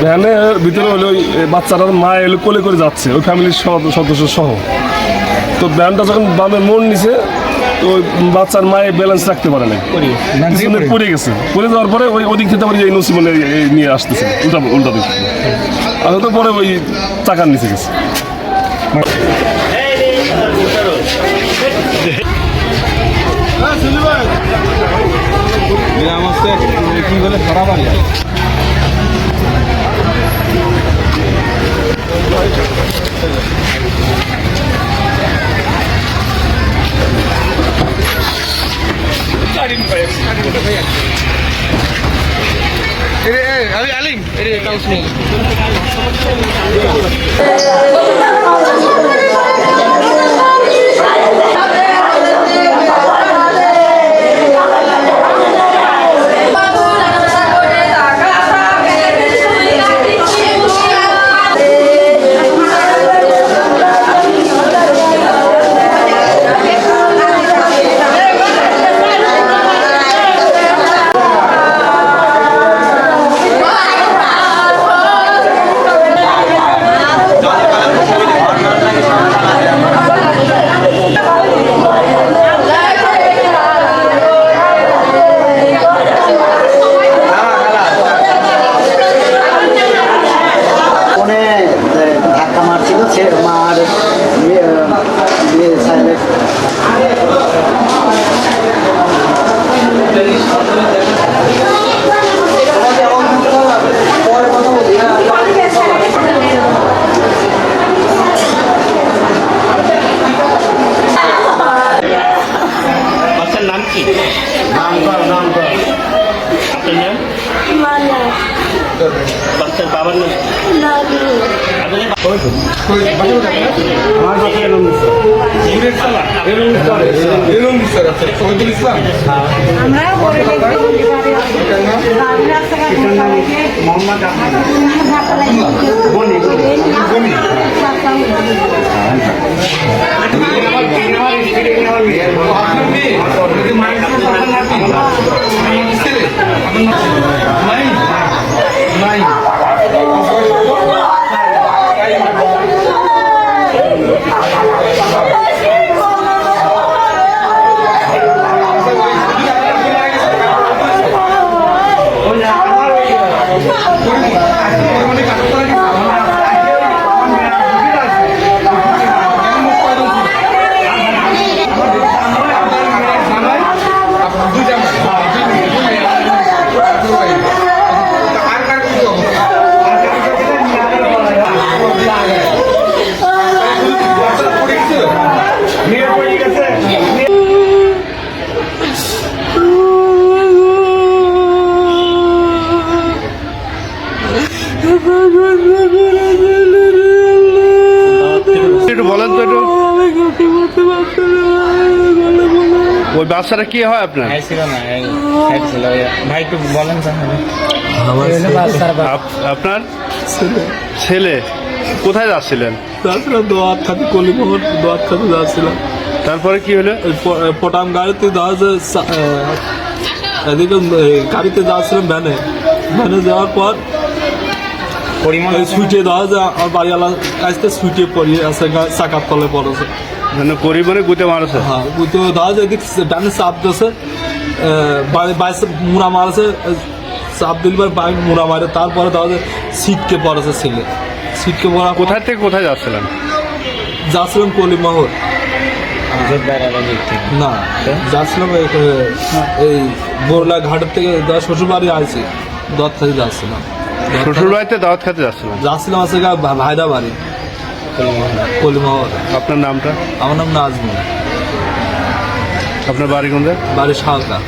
ভ্যানের ভিতরে হলো ওই বাচ্চাটার মা এলো কোলে করে যাচ্ছে ওই ফ্যামিলির সদস্য সহ তো ভ্যানটা যখন বামের মোড় নিছে তো ওই বাচ্চার মায়ে ব্যালেন্স রাখতে পারে না পড়ে গেছে পড়ে যাওয়ার পরে ওই ওদিক থেকে আবার এই নসিমনে এই নিয়ে আসতেছে উল্টা উল্টা দিক। আর তো পরে ওই চাকার নিচে গেছে কি বলে Alim ba yan? Alim? Ini, eh, alim. Ini eh, eh, kaos mo. বাচ্চার নাম কি আপনার নাম? বাচ্চার বাবার নাম? আপনাদের আমরা বলে ওই বাচ্চাটা কি হয় আপনার? ভাই ছিল না এই ছিল ভাই একটু বলেন আপনার? ছেলে। কোথায় যাচ্ছিলেন? যাচ্ছিলাম দোয়াত খাতে কলিমোহর দোয়াত খাতে যাচ্ছিলাম। তারপরে কি হলো? পটাম গাড়িতে যাওয়া যে এদিকে গাড়িতে যাচ্ছিলাম ভ্যানে। ভ্যানে যাওয়ার পর পরিমাণ ওই সুইটে দেওয়া যে আমার বাড়িওয়ালা আসতে সুইটে পড়িয়ে আছে চাকার তলে পড়েছে। মানে পরিমাণে গুতে মারছে। হ্যাঁ দেওয়া যায় এদিক ভ্যানে চাপ দিয়েছে বাইসে মুড়া মারছে সাপ দিলবার বাইক মুড়া মারে তারপরে দেওয়া যায় সিটকে পড়েছে ছেলে। সিটকে পড়া কোথায় থেকে কোথায় যাচ্ছিলেন? যাচ্ছিলাম কলিমোহর না যাচ্ছিলাম এই- বোরলা ঘাটের থেকে শ্বশুর বাড়ি আইছি দর থেকে যাচ্ছিলাম। শ্বশুর বাড়িতে দাওয়াত খেতে যাচ্ছিলেন? যাচ্ছিলাম আছে ভাইদা বাড়ি আপনার নামটা? আমার নাম নাজমুল। আপনার বাড়ি কোনটা? বাড়ি শালকা